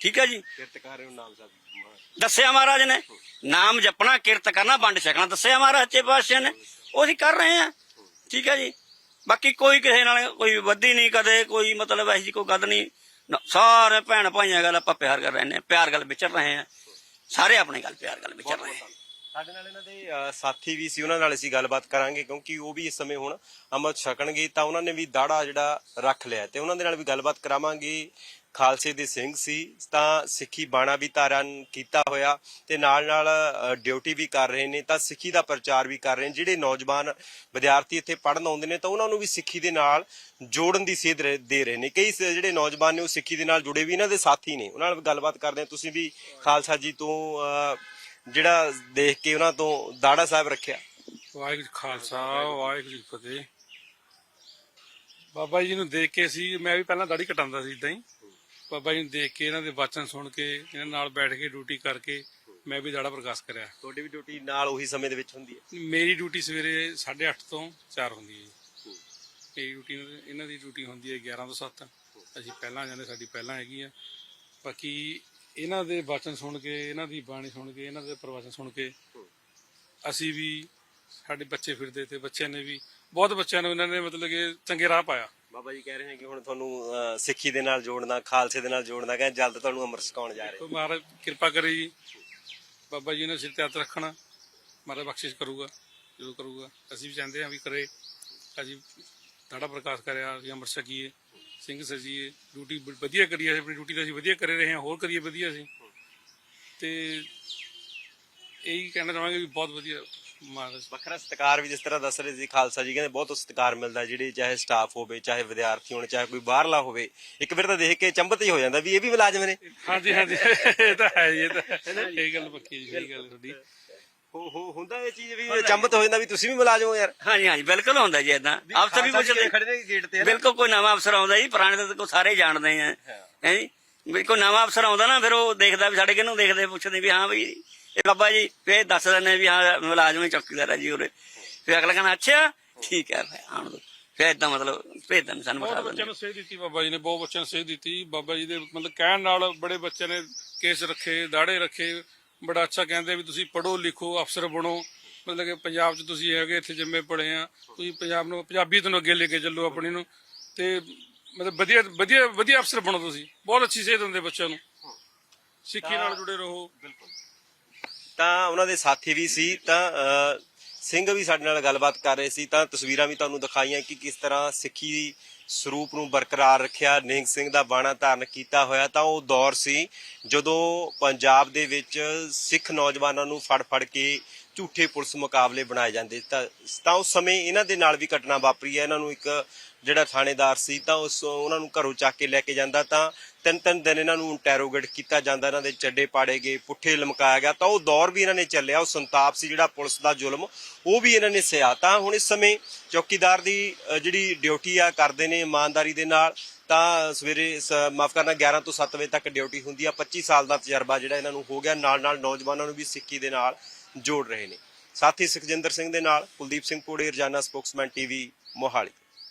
ਠੀਕ ਹੈ ਜੀ? ਕਿਰਤ ਕਰ ਰਹੇ ਹੋ ਨਾਮ ਸਾਹਿਬ ਦੱਸਿਆ ਮਹਾਰਾਜ ਨੇ। ਨਾਮ ਜਪਣਾ ਕਿਰਤ ਕਰਨਾ ਵੰਡ ਛਕਣਾ। ਦੱਸਿਆ ਮਹਾਰਾਜ ਸੱਚੇ ਪਾਤਸ਼ਾਹ ਨੇ। ਉਹ ਅਸੀਂ ਕਰ ਰਹੇ ਆ ਠੀਕ ਹੈ ਜੀ? ਬਾਕੀ ਕੋਈ ਕਿਸੇ ਨਾਲ ਕੋਈ ਵੱਧੀ ਨਹੀਂ ਕਦੇ ਕੋਈ ਮਤਲਬ ਐਸੀ ਕੋਈ ਗੱਲ ਨਹੀਂ। ਨਾ, ਸਾਰੇ ਭੈਣ ਭਾਈਆਂ ਗੱਲ ਆਪਾਂ ਪਿਆਰ ਕਰ ਰਹੇ ਨੇ ਪਿਆਰ ਗੱਲ ਵਿਚਰ ਰਹੇ ਆ ਸਾਰੇ ਆਪਣੇ ਗੱਲ ਪਿਆਰ ਗੱਲ ਵਿਚਰ ਰਹੇ ਆ ਸਾਡੇ ਨਾਲ ਇਹਨਾਂ ਦੇ ਅ, ਸਾਥੀ ਵੀ ਸੀ ਉਹਨਾਂ ਨਾਲ ਅਸੀਂ ਗੱਲਬਾਤ ਕਰਾਂਗੇ ਕਿਉਂਕਿ ਉਹ ਵੀ ਇਸ ਸਮੇਂ ਹੁਣ ਅੰਮ੍ਰਿਤ ਛਕਣਗੇ ਤਾਂ ਉਹਨਾਂ ਨੇ ਵੀ ਦਾੜਾ ਜਿਹੜਾ ਰੱਖ ਲਿਆ ਤੇ ਉਹਨਾਂ ਦੇ ਨਾਲ ਵੀ ਗੱਲਬਾਤ ਕਰਾਵਾਂਗੇ। ਖਾਲਸੇ ਦੇ ਸਿੰਘ ਸੀ, ਤਾਂ ਸਿੱਖੀ ਬਾਣਾ ਵੀ ਧਾਰਨ ਕੀਤਾ ਹੋਇਆ ਤੇ ਨਾਲ ਨਾਲ ਡਿਊਟੀ ਵੀ ਕਰ ਰਹੇ ਨੇ, ਤਾਂ ਸਿੱਖੀ ਦਾ ਪ੍ਰਚਾਰ ਵੀ ਕਰ ਰਹੇ ਨੇ। ਜਿਹੜੇ ਨੌਜਵਾਨ ਵਿਦਿਆਰਥੀ ਇੱਥੇ ਪੜ੍ਹਨ ਆਉਂਦੇ ਨੇ, ਤਾਂ ਉਹਨਾਂ ਨੂੰ ਵੀ ਸਿੱਖੀ ਦੇ ਨਾਲ ਜੋੜਨ ਦੀ ਸੇਧ ਦੇ ਰਹੇ ਨੇ। ਕਈ ਜਿਹੜੇ ਨੌਜਵਾਨ ਨੇ ਉਹ ਸਿੱਖੀ ਦੇ ਨਾਲ ਜੁੜੇ ਵੀ, ਇਹਨਾਂ ਦੇ ਸਾਥੀ ਨੇ। ਉਹਨਾਂ ਨਾਲ ਗੱਲਬਾਤ ਕਰਦੇ ਹਾਂ। ਤੁਸੀਂ ਵੀ ਖਾਲਸਾ ਜੀ ਤੋਂ ਜਿਹੜਾ ਦੇਖ ਕੇ ਉਹਨਾਂ ਤੋਂ ਦਾੜਾ ਸਾਹਿਬ ਰੱਖਿਆ। ਵਾਹਿਗੁਰੂ ਖਾਲਸਾ, ਵਾਹਿਗੁਰੂ ਜੀ ਫਤਿਹ। ਬਾਬਾ ਜੀ ਨੂੰ ਦੇਖ ਕੇ ਸੀ ਮੈਂ ਵੀ ਪਹਿਲਾਂ ਦਾੜੀ ਕਟਾਉਂਦਾ ਸੀ ਇਦਾਂ ਹੀ। ਬਾਬਾ ਜੀ ਨੂੰ ਦੇਖ ਕੇ ਇਹਨਾਂ ਦੇ ਬਚਨ ਸੁਣ ਕੇ ਇਹਨਾਂ ਨਾਲ ਬੈਠ ਕੇ ਡਿਊਟੀ ਕਰਕੇ ਮੈਂ ਵੀ ਦਾੜਾ ਪ੍ਰਕਾਸ਼ ਕਰਿਆ। ਤੁਹਾਡੀ ਵੀ ਡਿਊਟੀ ਨਾਲ ਉਹੀ ਸਮੇਂ ਦੇ ਵਿੱਚ ਹੁੰਦੀ ਹੈ? ਮੇਰੀ ਡਿਊਟੀ ਸਵੇਰੇ 8:30 ਤੋਂ 4 ਹੁੰਦੀ ਹੈ ਜੀ। ਇਹ ਡਿਊਟੀ ਇਹਨਾਂ ਦੀ ਡਿਊਟੀ ਹੁੰਦੀ ਹੈ 11 ਤੋਂ 7 ਅਸੀਂ ਪਹਿਲਾਂ ਜਾਂਦੇ ਸਾਡੀ ਪਹਿਲਾਂ ਹੈਗੀ ਆ। ਬਾਕੀ ਇਹਨਾਂ ਦੇ ਬਚਨ ਸੁਣ ਕੇ ਇਹਨਾਂ ਦੀ ਬਾਣੀ ਸੁਣ ਕੇ ਇਹਨਾਂ ਦੇ ਪ੍ਰਵਚਨ ਸੁਣ ਕੇ ਅਸੀਂ ਵੀ ਸਾਡੇ ਬੱਚੇ ਫਿਰਦੇ ਤੇ ਬੱਚਿਆਂ ਨੇ ਵੀ ਬਹੁਤ ਬੱਚਿਆਂ ਨੂੰ ਇਹਨਾਂ ਨੇ ਮਤਲਬ ਕਿ ਚੰਗੇ ਰਾਹ ਪਾਇਆ। ਬਾਬਾ ਜੀ ਕਹਿ ਰਹੇ ਨੇ ਕਿ ਹੁਣ ਤੁਹਾਨੂੰ ਸਿੱਖੀ ਦੇ ਨਾਲ ਜੋੜਨਾ, ਖਾਲਸੇ ਦੇ ਨਾਲ ਜੋੜਨਾ, ਕਹਿੰਦੇ ਜਲਦ ਤੁਹਾਨੂੰ ਅੰਮ੍ਰਿਤ ਛਕਾਉਣ ਜਾ ਰਹੇ ਮਹਾਰਾਜ, ਕਿਰਪਾ ਕਰੇ ਜੀ। ਬਾਬਾ ਜੀ ਨੇ ਸਿਰ ਤੇ ਹੱਥ ਰੱਖਣਾ, ਮਹਾਰਾਜ ਬਖਸ਼ਿਸ਼ ਕਰੂਗਾ ਜੋ ਕਰੂਗਾ। ਅਸੀਂ ਵੀ ਚਾਹੁੰਦੇ ਹਾਂ ਵੀ ਕਰੇ, ਅਸੀਂ ਦਾੜਾ ਪ੍ਰਕਾਸ਼ ਕਰਿਆ, ਅਸੀਂ ਅੰਮ੍ਰਿਤ ਛਕੀਏ, ਸਿੰਘ ਸਜੀਏ, ਡਿਊਟੀ ਵਧੀਆ ਕਰੀਏ ਅਸੀਂ, ਆਪਣੀ ਡਿਊਟੀ ਤਾਂ ਅਸੀਂ ਵਧੀਆ ਕਰੇ ਰਹੇ ਹਾਂ, ਹੋਰ ਕਰੀਏ ਵਧੀਆ ਅਸੀਂ। ਤੇ ਇਹੀ ਕਹਿਣਾ ਚਾਹਾਂਗੇ ਵੀ ਬਹੁਤ ਵਧੀਆ। ਵੱਖਰਾ ਸਤਿਕਾਰ ਵੀ ਜਿਸ ਤਰ੍ਹਾਂ ਦੱਸ ਰਹੇ ਸੀ ਖਾਲਸਾ ਜੀ ਕਹਿੰਦੇ ਬਹੁਤ ਸਤਿਕਾਰ ਮਿਲਦਾ ਜਿਹੜੇ ਚਾਹੇ ਸਟਾਫ ਹੋਵੇ ਚਾਹੇ ਵਿਦਿਆਰਥੀ ਹੋਣ ਚਾਹੇ ਕੋਈ ਬਾਹਰਲਾ ਹੋਵੇ। ਇੱਕ ਵਾਰ ਤਾਂ ਦੇਖ ਕੇ ਚੰਬਤ ਹੀ ਹੋ ਜਾਂਦਾ ਵੀ ਇਹ ਵੀ ਮੁਲਾਜ਼ਮ ਨੇ। ਹਾਂਜੀ ਹਾਂਜੀ ਇਹ ਤਾਂ ਹੈ ਜੀ, ਇਹ ਤਾਂ। ਇਹ ਗੱਲ ਪੱਕੀ ਜੀ ਸਹੀ ਗੱਲ ਤੁਹਾਡੀ। ਹੋ ਹੋ ਹੁੰਦਾ ਇਹ ਚੀਜ਼ ਵੀ ਚੰਬਤ ਹੋ ਜਾਂਦਾ ਵੀ ਤੁਸੀਂ ਵੀ ਮੁਲਾਜ਼ਮ ਹੋ ਯਾਰ। ਹਾਂਜੀ ਹਾਂਜੀ ਬਿਲਕੁਲ ਹੁੰਦਾ ਜੀ ਇਦਾਂ ਅਫਸਰ ਵੀ ਪੁੱਛਦੇ ਖੜੇ ਨੇ ਗੇਟ ਤੇ ਬਿਲਕੁਲ ਕੋਈ ਨਵਾਂ ਅਫਸਰ ਆਉਂਦਾ ਜੀ ਪੁਰਾਣੇ ਤਾਂ ਕੋ ਸਾਰੇ ਜਾਣਦੇ ਆ। ਹੈ। ਜੀ? ਕੋਈ ਨਵਾਂ ਅਫਸਰ ਆਉਂਦਾ ਨਾ ਫਿਰ ਉਹ ਦੇਖਦਾ ਵੀ ਸਾਡੇ ਕਿਹਨੂੰ ਦੇਖਦੇ ਪੁੱਛਦੇ ਵੀ ਹਾਂ ਵੀ ਇਹ ਬਾਬਾ ਜੀ ਫੇਰ ਦੱਸ ਦਿੰਦੇ ਵੀ ਹਾਂ ਮੁਲਾਜ਼ਮ ਹੀ ਚੌਕੀਦਾਰ ਹੈ ਜੀ ਉਰੇ। ਫਿਰ ਅਗਲਾ ਕਹਿੰਦਾ ਅੱਛਾ ਠੀਕ ਹੈ ਫਿਰ ਆਉਣ ਦੋ ਫਿਰ ਇਦਾਂ ਮਤਲਬ ਭੇਜ ਦਿੰਦੇ ਸਾਨੂੰ ਬਹੁਤ ਬਿਠਾ ਬੱਚਿਆਂ ਦਿੰਦੇ। ਨੂੰ ਸੇਧ ਦਿੱਤੀ ਬਾਬਾ ਜੀ ਨੇ ਬਹੁਤ ਬੱਚਿਆਂ ਨੂੰ ਸੇਧ ਦਿੱਤੀ। ਬਾਬਾ ਜੀ ਦੇ ਮਤਲਬ ਕਹਿਣ ਨਾਲ ਬੜੇ ਬੱਚਿਆਂ ਨੇ ਕੇਸ ਰੱਖੇ ਦਾੜੇ ਰੱਖੇ। ਬੜਾ ਅੱਛਾ ਕਹਿੰਦੇ ਵੀ ਤੁਸੀਂ ਪੜ੍ਹੋ ਲਿਖੋ ਅਫਸਰ ਬਣੋ। ਮਤਲਬ ਕਿ ਪੰਜਾਬ 'ਚ ਤੁਸੀਂ ਹੈਗੇ ਇੱਥੇ ਜੰਮੇ ਪੜੇ ਆ। ਤੁਸੀਂ ਪੰਜਾਬ ਨੂੰ ਪੰਜਾਬੀ ਤੋਂ ਅੱਗੇ ਲੈ ਕੇ ਚੱਲੋ ਆਪਣੀ ਨੂੰ। ਤੇ ਮਤਲਬ ਵਧੀਆ ਵਧੀਆ ਵਧੀਆ ਅਫਸਰ ਬਣੋ ਤੁਸੀਂ। ਬਹੁਤ ਅੱਛੀ ਸੇਧ ਦਿੰਦੇ ਬੱਚਿਆਂ ਨੂੰ। ਸਿੱਖੀ ਨਾਲ ਜੁੜੇ ਰਹੋ। ਤਾਂ ਉਹਨਾਂ ਦੇ ਸਾਥੀ ਵੀ ਸੀ, ਤਾਂ ਸਿੰਘ ਵੀ ਸਾਡੇ ਨਾਲ ਗੱਲਬਾਤ ਕਰ ਰਹੇ ਸੀ, ਤਾਂ ਤਸਵੀਰਾਂ ਵੀ ਤੁਹਾਨੂੰ ਦਿਖਾਈਆਂ ਕਿ ਕਿਸ ਤਰ੍ਹਾਂ ਸਿੱਖੀ ਸਰੂਪ ਨੂੰ ਬਰਕਰਾਰ ਰੱਖਿਆ ਨਿਹੰਗ ਸਿੰਘ ਦਾ ਬਾਣਾ ਧਾਰਨ ਕੀਤਾ ਹੋਇਆ, ਤਾਂ ਉਹ ਦੌਰ ਸੀ ਜਦੋਂ ਪੰਜਾਬ ਦੇ ਵਿੱਚ ਸਿੱਖ ਨੌਜਵਾਨਾਂ ਨੂੰ ਫੜ ਫੜ ਕੇ ਝੂਠੇ ਪੁਲਿਸ ਮੁਕਾਬਲੇ ਬਣਾਏ ਜਾਂਦੇ ਤਾਂ ਤਾਂ ਉਸ ਸਮੇਂ ਇਹਨਾਂ ਦੇ ਨਾਲ ਵੀ ਘਟਨਾ ਵਾਪਰੀ ਹੈ। ਇਹਨਾਂ ਨੂੰ ਇੱਕ ਜਿਹੜਾ ਥਾਣੇਦਾਰ ਸੀ ਤਾਂ ਉਸ ਉਹਨਾਂ ਨੂੰ ਘਰੋਂ ਚੱਕ ਕੇ ਲੈ ਕੇ ਜਾਂਦਾ ਤਾਂ ਤਿੰਨ ਤਿੰਨ ਦਿਨ ਇਹਨਾਂ ਨੂੰ ਇੰਟੈਰੋਗੇਟ ਕੀਤਾ ਜਾਂਦਾ। ਇਹਨਾਂ ਦੇ ਚੱਡੇ ਪਾੜੇ ਗਏ, ਪੁੱਠੇ ਲਮਕਾਇਆ ਗਿਆ ਤਾਂ ਉਹ ਦੌਰ ਵੀ ਇਹਨਾਂ ਨੇ ਚੱਲਿਆ। ਉਹ ਸੰਤਾਪ ਸੀ ਜਿਹੜਾ ਪੁਲਿਸ ਦਾ ਜ਼ੁਲਮ, ਉਹ ਵੀ ਇਹਨਾਂ ਨੇ ਸਿਆ ਤਾਂ ਹੁਣ ਇਸ ਸਮੇਂ ਚੌਕੀਦਾਰ ਦੀ ਜਿਹੜੀ ਡਿਊਟੀ ਆ ਕਰਦੇ ਨੇ ਇਮਾਨਦਾਰੀ ਦੇ ਨਾਲ, ਤਾਂ ਸਵੇਰੇ ਮਾਫ ਕਰਨਾ 11 ਤੋਂ 7 ਵਜੇ ਤੱਕ ਡਿਊਟੀ ਹੁੰਦੀ ਆ। 25 ਸਾਲ ਦਾ ਤਜਰਬਾ ਜਿਹੜਾ ਇਹਨਾਂ ਨੂੰ ਹੋ ਗਿਆ। ਨਾਲ ਨਾਲ ਨੌਜਵਾਨਾਂ ਨੂੰ ਵੀ ਸਿੱਖੀ ਦੇ ਨਾਲ ਜੋੜ ਰਹੇ ਨੇ। ਸਾਥੀ ਸੁਖਜਿੰਦਰ ਸਿੰਘ ਦੇ ਨਾਲ ਕੁਲਦੀਪ ਸਿੰਘ ਪੂੜੇ ਰਜਾਨਾ ਸਪੋਕਸਮੈਨ ਟੀਵੀ, ਮੋਹਾਲੀ।